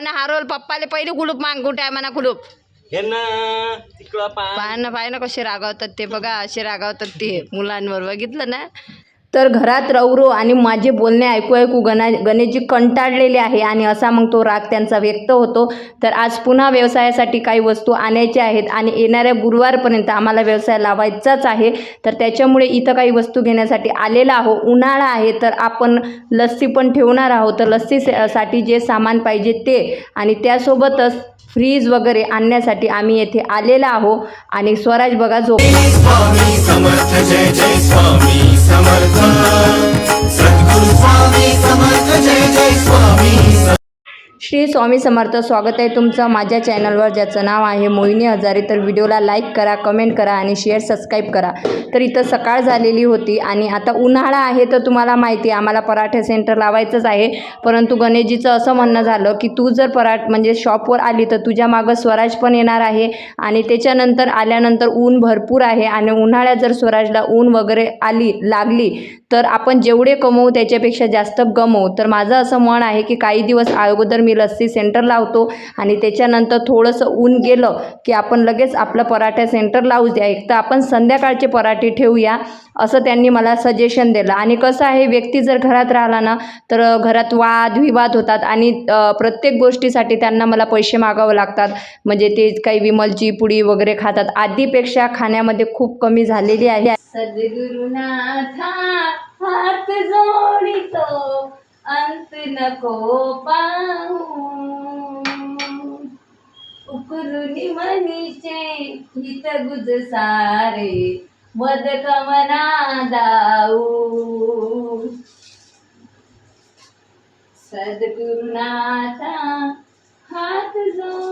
पप्पानं हारवल पप्पाले पहिले कुलूप माग कुठे आहे म्हणा कुलूप. हे ना तिकडं पा पाय ना पाय ना कसे रागावतात ते बघा असे रागावतात ते मुलांवर. बघितलं ना? तर घरात रवरो आणि माझे बोलणे ऐकू ऐकू गणा गणेशजी कंटाळलेले आहे आणि असा मग तो राग त्यांचा व्यक्त होतो. तर आज पुन्हा व्यवसायासाठी काही वस्तू आणायच्या आहेत आणि येणाऱ्या गुरुवारपर्यंत आम्हाला व्यवसाय लावायचाच आहे. तर त्याच्यामुळे इथं काही वस्तू घेण्यासाठी आलेला आहो. उन्हाळा आहे तर आपण लस्सी पण ठेवणार आहोत. तर लस्सी साठी जे सामान पाहिजे ते. आणि त्यासोबतच फ्रीज वगैरे आणण्यासाठी आम्ही येथे आलेला आहो. आणि स्वराज बघा झोप श्री स्वामी समर्थ स्वागत आहे तुमचं माझ्या चॅनलवर ज्याचं नाव आहे मोहिनी हजारे. तर व्हिडिओला लाईक करा कमेंट करा आणि शेअर सबस्क्राईब करा. तर इथं सकाळ झालेली होती आणि आता उन्हाळा आहे तर तुम्हाला माहिती आहे आम्हाला पराठे सेंटर लावायचंच आहे. परंतु गणेशजीचं असं म्हणणं झालं की तू जर पराठ म्हणजे शॉपवर आली तर तुझ्या मागं स्वराज पण येणार आहे आणि त्याच्यानंतर आल्यानंतर ऊन भरपूर आहे आणि उन्हाळ्यात जर स्वराजला ऊन वगैरे आली लागली तर आपण जेवढे कमवू त्याच्यापेक्षा जास्त गमवू. तर माझं असं मन आहे की काही दिवस अगोदर मी लस्सी सेंटर लावतो आणि त्याच्यानंतर थोडंसं ऊन गेलं की आपण लगेच आपलं पराठा सेंटर लावू द्या. एक तर आपण संध्याकाळचे पराठे ठेवूया असं त्यांनी मला सजेशन दिलं. आणि कसं आहे व्यक्ती जर घरात राहिला ना तर घरात वाद विवाद होतात आणि प्रत्येक गोष्टीसाठी त्यांना मला पैसे मागावं लागतात. म्हणजे ते काही विमलची पुडी वगैरे खातात. आधीपेक्षा खाण्यामध्ये खूप कमी झालेली आहे. सद्गुरुनाथा हात जोडितो. अंत नको पाहू। उकरुनी मनीचे हित गुज सारे मद कमना दाऊ। सद्गुरुनाथा हात जो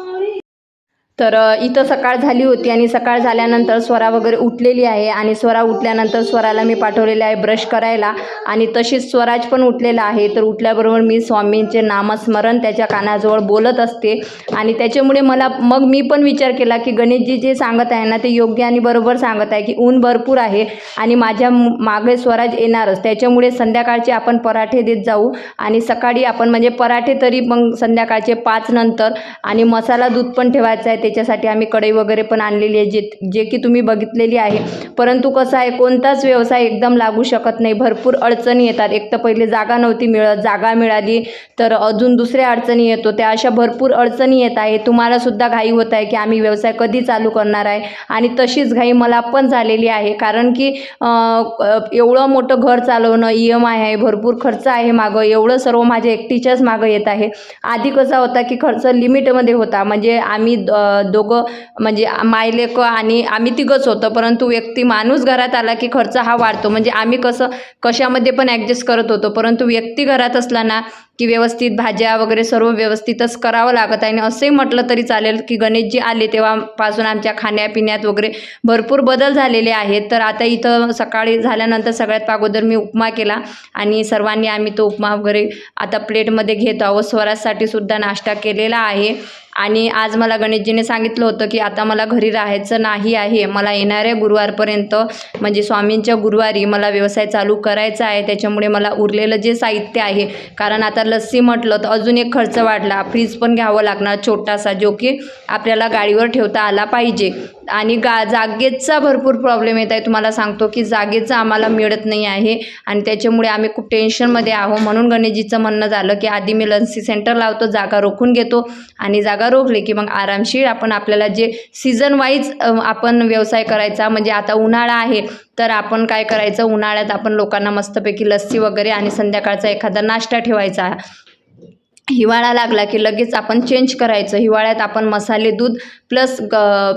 तर इथं सकाळ झाली होती आणि सकाळ झाल्यानंतर स्वरा वगैरे उठलेली आहे आणि स्वरा उठल्यानंतर स्वराला मी पाठवलेले आहे ब्रश करायला आणि तशीच स्वराज पण उठलेला आहे. तर उठल्याबरोबर मी स्वामींचे नामस्मरण त्याच्या कानाजवळ बोलत असते आणि त्याच्यामुळे मला मग मी पण विचार केला की गणेशजी जे सांगत आहे ना ते योग्य आणि बरोबर सांगत आहे की ऊन भरपूर आहे आणि माझ्या मागे स्वराज येणारच. त्याच्यामुळे संध्याकाळचे आपण पराठे देत जाऊ आणि सकाळी आपण म्हणजे पराठे तरी मग संध्याकाळचे पाच नंतर आणि मसाला दूध पण ठेवायचं आहे त्याच्यासाठी आम्ही कढई वगैरे पण आणलेली आहे जे जे की तुम्ही बघितलेली आहे. परंतु कसं आहे कोणताच व्यवसाय एकदम लागू शकत नाही. भरपूर अडचणी येतात. एक तर पहिले जागा नव्हती मिळत जागा मिळाली तर अजून दुसऱ्या अडचणी येतो. त्या अशा भरपूर अडचणी येत आहे तुम्हालासुद्धा घाई होत आहे की आम्ही व्यवसाय कधी चालू करणार आहे? आणि तशीच घाई मला पण झालेली आहे. कारण की एवढं मोठं घर चालवणं ई एम आय आहे भरपूर खर्च आहे मागं. एवढं सर्व माझ्या एकटीच्याच मागं येत आहे. आधी कसा होता की खर्च लिमिटमध्ये होता. म्हणजे आम्ही द- दोघं म्हणजे मायलेक आणि आम्ही तिघंच होतं परंतु व्यक्ती माणूस घरात आला की खर्च हा वाढतो. म्हणजे आम्ही कसं कशामध्ये पण ॲडजस्ट करत होतो परंतु व्यक्ती घरात असला ना की व्यवस्थित भाज्या वगैरे सर्व व्यवस्थितच करावं लागत आहे. आणि असंही म्हटलं तरी चालेल की गणेशजी आले तेव्हापासून आमच्या खाण्यापिण्यात वगैरे भरपूर बदल झालेले आहेत. तर आता इथं सकाळी झाल्यानंतर सगळ्यात अगोदर मी उपमा केला आणि सर्वांनी आम्ही तो उपमा वगैरे आता प्लेटमध्ये घेत आहोत. स्वराजसाठी सुद्धा नाश्ता केलेला आहे. आणि आज मला गणेशजीने सांगितलं होतं की आता मला घरी राहायचं नाही आहे. मला येणाऱ्या गुरुवारपर्यंत म्हणजे स्वामींच्या गुरुवारी मला व्यवसाय चालू करायचा आहे. त्याच्यामुळे मला उरलेलं जे साहित्य आहे कारण आता लस्सी म्हटलं तर अजून एक खर्च वाढला. फ्रीज पण घ्यावं लागणार छोटासा जो की आपल्याला गाडीवर ठेवता आला पाहिजे. आणि गा जागेचा भरपूर प्रॉब्लेम येत आहे. तुम्हाला सांगतो की जागेचं आम्हाला मिळत नाही आहे. आणि त्याच्यामुळे आम्ही खूप टेन्शनमध्ये आहो म्हणून गणेशजीचं म्हणणं झालं की आधी मी लन्सी सेंटर लावतो जागा रोखून घेतो. आणि जागा रोखली की मग आरामशीर आपण आपल्याला जे सीझन वाईज आपण व्यवसाय करायचा म्हणजे आता उन्हाळा आहे तर आपण काय करायचं? उन्हाळ्यात आपण लोकांना मस्तपैकी लस्सी वगैरे आणि संध्याकाळचा एखादा नाश्ता ठेवायचा. हिवाळा लागला की लगेच आपण चेंज करायचं. हिवाळ्यात आपण मसाले दूध प्लस ग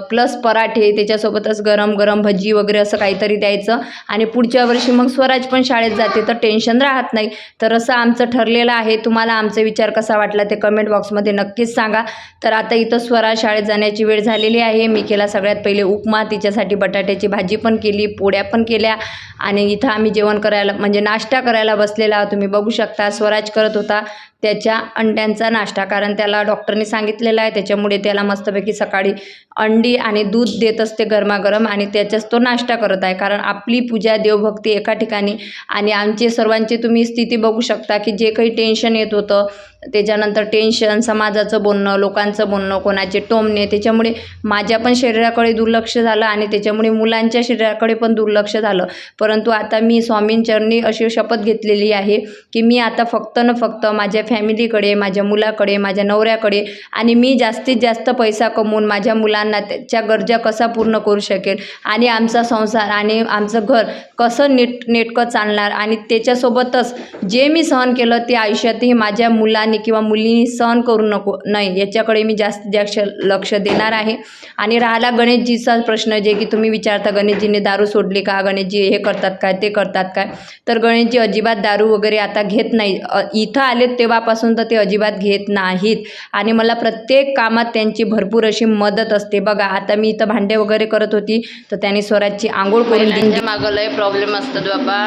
प्लस पराठे त्याच्यासोबतच गरम गरम भजी वगैरे असं काहीतरी द्यायचं. आणि पुढच्या वर्षी मग स्वराज पण शाळेत जाते तर टेन्शन राहत नाही. तर असं आमचं ठरलेलं आहे. तुम्हाला आमचा विचार कसा वाटला ते कमेंट बॉक्समध्ये नक्कीच सांगा. तर आता इथं स्वराज शाळेत जाण्याची वेळ झालेली आहे. मी केला सगळ्यात पहिले उपमा तिच्यासाठी बटाट्याची भाजी पण केली पोळ्या पण केल्या. आणि इथं आम्ही जेवण करायला म्हणजे नाश्ता करायला बसलेला तुम्ही बघू शकता स्वराज करत होता. त्याच्या अंड्यांचा नाश्ता. कारण त्याला डॉक्टरनी सांगितलेलं आहे त्याच्यामुळे त्याला मस्तपैकी सकाळी अंडी आणि दूध देत असते गरमागरम आणि त्याच्याच तो नाश्ता करत आहे. कारण आपली पूजा देवभक्ती एका ठिकाणी आणि आमचे सर्वांची तुम्ही स्थिती बघू शकता की जे काही टेन्शन येत होतं त्याच्यानंतर टेन्शन समाजाचं बोलणं लोकांचं बोलणं कोणाचे टोमणे त्याच्यामुळे माझ्या पण शरीराकडे दुर्लक्ष झालं आणि त्याच्यामुळे मुलांच्या शरीराकडे पण दुर्लक्ष झालं. परंतु आता मी स्वामींचरणी अशी शपथ घेतलेली आहे की मी आता फक्त न फक्त माझ्या फॅमिलीकडे माझ्या मुलाकडे माझ्या नवऱ्याकडे आणि मी जास्तीत जास्त पैसा कमवून माझ्या मुलांना त्याच्या गरजा कसा पूर्ण करू शकेल आणि आमचा संसार आणि आमचं घर कसं नीट नेटकं चालणार आणि त्याच्यासोबतच जे मी सहन केलं ते आयुष्यातही माझ्या मुलांनी किंवा मुलींनी सहन करू नको नाही. याच्याकडे मी जास्तीत जास्त लक्ष देणार आहे. आणि राहिला गणेशजीचा प्रश्न जे की तुम्ही विचारता गणेशजीने दारू सोडली का? गणेशजी हे करतात काय? ते करतात काय? तर गणेशजी अजिबात दारू वगैरे आता घेत नाही. इथं आलेत तेव्हापासून तर ते अजिबात घेत नाहीत. आणि मला प्रत्येक कामात त्यांची भरपूर अशी मदत असते. बघा आता मी इथं भांडे वगैरे करत होती तर त्यांनी स्वराजची आंघोळ करून दिली. मागं लय प्रॉब्लेम असतात बाबा.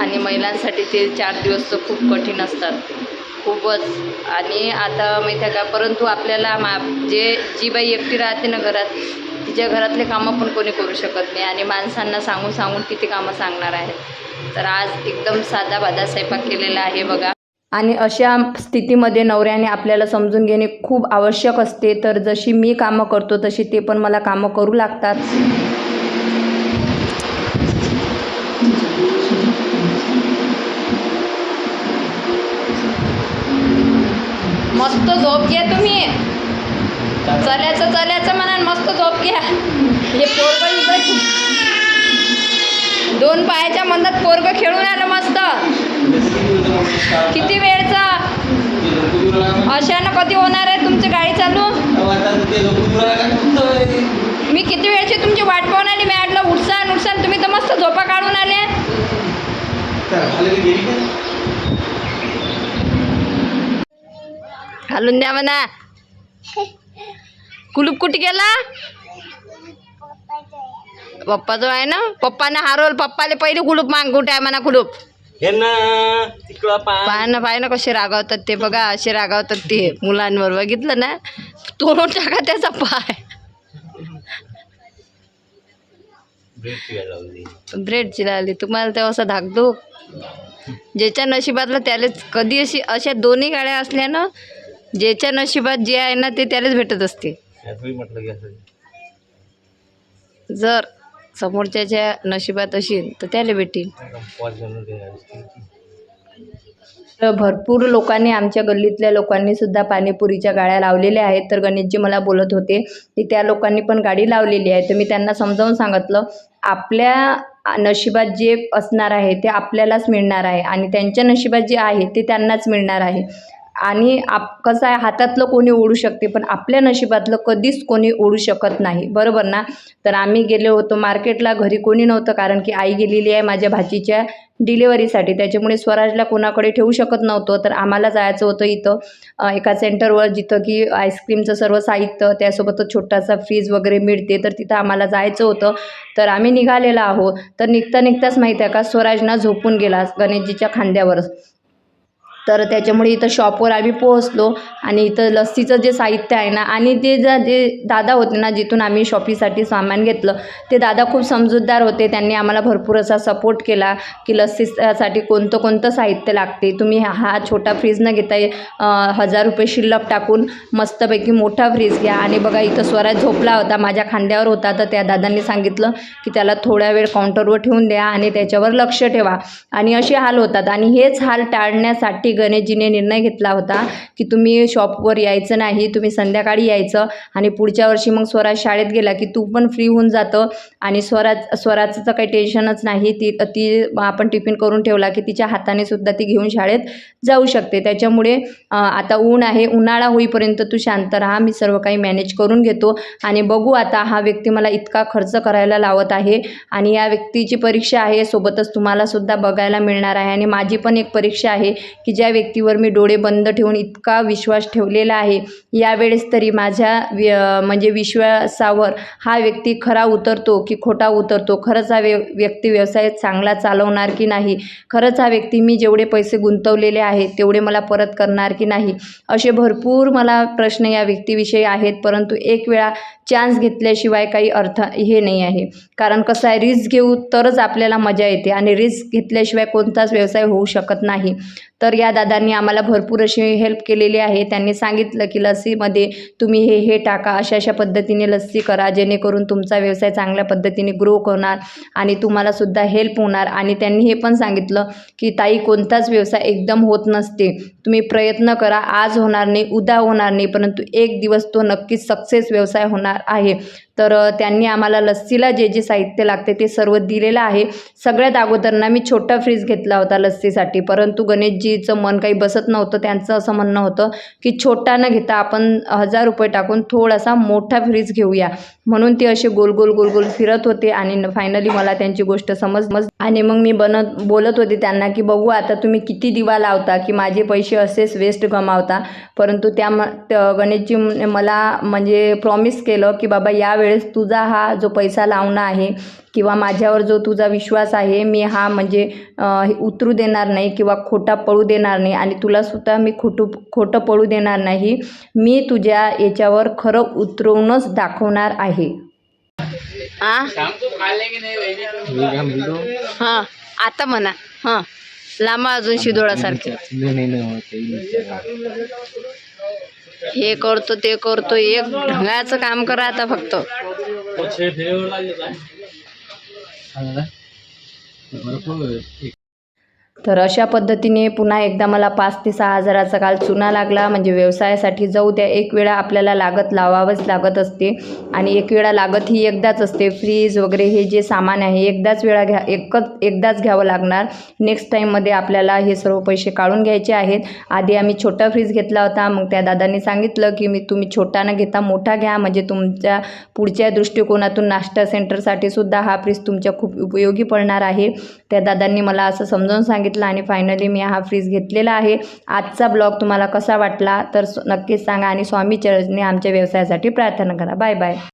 आणि महिलांसाठी ते चार दिवस तर खूप कठीण असतात. खूपच. आणि आता माहिती आहे का परंतु आपल्याला मा जे जी बाई एकटी राहते ना घरात तिच्या घरातले कामं पण कोणी करू शकत नाही. आणि माणसांना सांगून सांगून किती कामं सांगणार आहेत तर आज एकदम साधा बाधा स्वयंपाक केलेला आहे बघा. आणि अशा स्थितीमध्ये नवऱ्याने आपल्याला समजून घेणे खूप आवश्यक असते. तर जशी मी कामं करतो तशी ते पण मला कामं करू लागतात. झोप घ्या तुम्ही. चल्याचं चल्याचं म्हणा मस्त झोप घ्या. हे पोरग दोन पायाच्या मंदात पोरग खेळून आलं मस्त. किती वेळचा? अशानं कधी होणार आहे तुमची गाडी चालू? मी किती वेळची तुमची वाट पाहून आली? मी आटलं उठसान उठसान तुम्ही तर मस्त झोपा काढून आले. घालून द्या म्हणा. कुलूप कुठे गेला? पप्पा जो आहे ना पप्पाने हारवल पप्पाले पहिले कुलूप माग कुठे आहे म्हणा कुलूप. ना पाय ना पाय ना कसे रागावतात ते बघा असे रागावतात ते मुलांवर. बघितलं ना? तोडून टाका त्याचा पाय. शिवाय लावली. तुम्हाला तेव्हा असं धाकधूक ज्याच्या नशिबातलं त्यालाच कधी अशी अशा दोन्ही गाड्या असल्यानं ज्याच्या नशिबात जे आहे ना ते त्यालाच भेटत असते. याचंही म्हटलं की असं. जर समोरच्याच्या नशिबात असेल तर त्याला भेटेल. तर भरपूर लोकांनी आमच्या गल्लीतल्या लोकांनी सुद्धा पाणीपुरीच्या गाड्या लावलेल्या आहेत. तर गणेशजी मला बोलत होते की त्या लोकांनी पण गाडी लावलेली आहे. तर मी त्यांना समजावून सांगितलं आपल्या नशिबात जे असणार आहे ते आपल्यालाच मिळणार आहे. आणि त्यांच्या नशिबात जे आहे ते त्यांनाच मिळणार आहे. आणि आप कसं आहे हातातलं कोणी ओढू शकते पण आपल्या नशिबातलं कधीच कोणी ओढू शकत नाही. बरोबर ना? तर आम्ही गेलो होतो मार्केटला घरी कोणी नव्हतं कारण की आई गेलेली आहे माझ्या भाचीच्या डिलेवरीसाठी त्याच्यामुळे स्वराजला कोणाकडे ठेवू शकत नव्हतं तर आम्हाला जायचं होतं इथं एका सेंटरवर जिथं की आईस्क्रीमचं सर्व साहित्य त्यासोबतच छोटासा फ्रीज वगैरे मिळते तर तिथं आम्हाला जायचं होतं. तर आम्ही निघालेलो आहोत. तर निघता निघताच माहीत आहे का स्वराजना झोपून गेला गणेशजीच्या खांद्यावरच. तर त्याच्यामुळे इथं शॉपवर आम्ही पोहोचलो आणि इथं लस्सीचं जे साहित्य आहे ना आणि ते ज जे दादा होते ना जिथून आम्ही शॉपीसाठी सामान घेतलं ते दादा खूप समजूतदार होते. त्यांनी आम्हाला भरपूर असा सपोर्ट केला की लस्सीसाठी कोणतं कोणतं साहित्य लागते. तुम्ही हा छोटा फ्रीज न घेता हजार रुपये शिल्लक टाकून मस्तपैकी मोठा फ्रीज घ्या. आणि बघा इथं स्वराज झोपला होता माझ्या खांद्यावर होता. तर त्या दादांनी सांगितलं की त्याला थोड्या वेळ काउंटरवर ठेवून द्या आणि त्याच्यावर लक्ष ठेवा. आणि असे हाल होतात. आणि हेच हाल टाळण्यासाठी गणेशजीने निर्णय घेतला होता की तुम्ही शॉपवर यायचं नाही तुम्ही संध्याकाळी यायचं आणि पुढच्या वर्षी मग स्वराज शाळेत गेला की तू पण फ्री होऊन जातं आणि स्वराज स्वराजचं तर काही टेन्शनच नाही ती ती आपण टिफिन करून ठेवला की तिच्या हाताने सुद्धा ती घेऊन शाळेत जाऊ शकते. त्याच्यामुळे आता ऊन आहे उन्हाळा होईपर्यंत तू शांत राहा मी सर्व काही मॅनेज करून घेतो आणि बघू आता हा व्यक्ती मला इतका खर्च करायला लावत आहे आणि या व्यक्तीची परीक्षा आहे सोबतच तुम्हाला सुद्धा बघायला मिळणार आहे आणि माझी पण एक परीक्षा आहे की ज्या व्यक्तीवर मी डोळे बंद ठेवून इतका विश्वास ठेवलेला आहे. यावेळेस तरी माझ्या व्य म्हणजे विश्वासावर हा व्यक्ती खरा उतरतो की खोटा उतरतो? खरंच हा व्य व्यक्ती व्यवसाय चांगला चालवणार की नाही? खरंच हा व्यक्ती मी जेवढे पैसे गुंतवलेले आहेत तेवढे मला परत करणार की नाही? असे भरपूर मला प्रश्न या व्यक्तीविषयी आहेत परंतु एक वेळा चान्स घेतल्याशिवाय काही अर्थ हे नाही आहे. कारण कसं आहे रिस्क घेऊ तरच आपल्याला मजा येते आणि रिस्क घेतल्याशिवाय कोणताच व्यवसाय होऊ शकत नाही. तर या दादांनी आम्हाला भरपूर अशी हेल्प केलेली आहे. त्यांनी सांगितलं की लस्सीमध्ये तुम्ही हे हे टाका अशा अशा पद्धतीने लस्सी करा जेणेकरून तुमचा व्यवसाय चांगल्या पद्धतीने ग्रो होणार आणि तुम्हालासुद्धा हेल्प होणार. आणि त्यांनी हे पण सांगितलं की ताई कोणताच व्यवसाय एकदम होत नसते. तुम्ही प्रयत्न करा. आज होणार नाही उद्या होणार नाही परंतु एक दिवस तो नक्कीच सक्सेस व्यवसाय होणार आहे. तर त्यांनी आम्हाला लस्सीला जे जे साहित्य लागते ते सर्व दिलेलं आहे. सगळ्यात अगोदर ना मी छोटा फ्रीज घेतला होता लस्सीसाठी. परंतु तिचं मन काही बसत नव्हतं त्यांचं असं म्हणणं होतं की छोटा न घेता आपण हजार रुपये टाकून थोडासा मोठा फ्रीज घेऊया. म्हणून ते असे गोल गोल गोल गोल फिरत होते आणि फायनली मला त्यांची गोष्ट समज आणि मग मी बनत बोलत होते त्यांना की बघू आता तुम्ही किती दिवा लावता की माझे पैसे असेच वेस्ट गमावता. परंतु त्या म त्या गणेशजी मला म्हणजे प्रॉमिस केलं की बाबा यावेळेस तुझा हा जो पैसा लावणं आहे किंवा माझ्यावर जो तुझा विश्वास आहे मी हा म्हणजे हे उतरू देणार नाही किंवा खोटा पळू देणार नाही आणि तुलासुद्धा मी खोटू खोटं पळू देणार नाही मी तुझ्या याच्यावर खरं उतरवूनच दाखवणार आहे. आ? हां आता म्हणा. हां. लांबा अजून शिदोळासारखे. हे करतो ते करतो एक ढंगाचं काम करा आता फक्त. അങ്ങനെ तर अशा पद्धतीने पुन्हा एकदा मला पाच ते सहा हजाराचा काल चुना लागला. म्हणजे व्यवसायासाठी जाऊ द्या एक वेळा आपल्याला लागत लावावंच लागत असते. आणि एक वेळा लागत ही एकदाच असते. फ्रीज वगैरे हे जे सामान आहे एकदाच वेळा घ्या एकच एकदाच घ्यावं लागणार. नेक्स्ट टाईममध्ये आपल्याला हे सर्व पैसे काढून घ्यायचे आहेत. आधी आम्ही छोटा फ्रीज घेतला होता. मग त्या दादांनी सांगितलं की मी तुम्ही छोटा न घेता मोठा घ्या. म्हणजे तुमच्या पुढच्या दृष्टिकोनातून नाश्ता सेंटरसाठी सुद्धा हा फ्रीज तुमच्या खूप उपयोगी पडणार आहे. त्या दादांनी मला असं समजावून सांगितलं आणि फायनली मी हा फ्रीज घेतलेला आहे. आजचा ब्लॉग तुम्हाला कसा वाटला? तर नक्कीच सांगा आणि स्वामी चरजने आमच्या व्यवसायासाठी प्रार्थना करा. Bye bye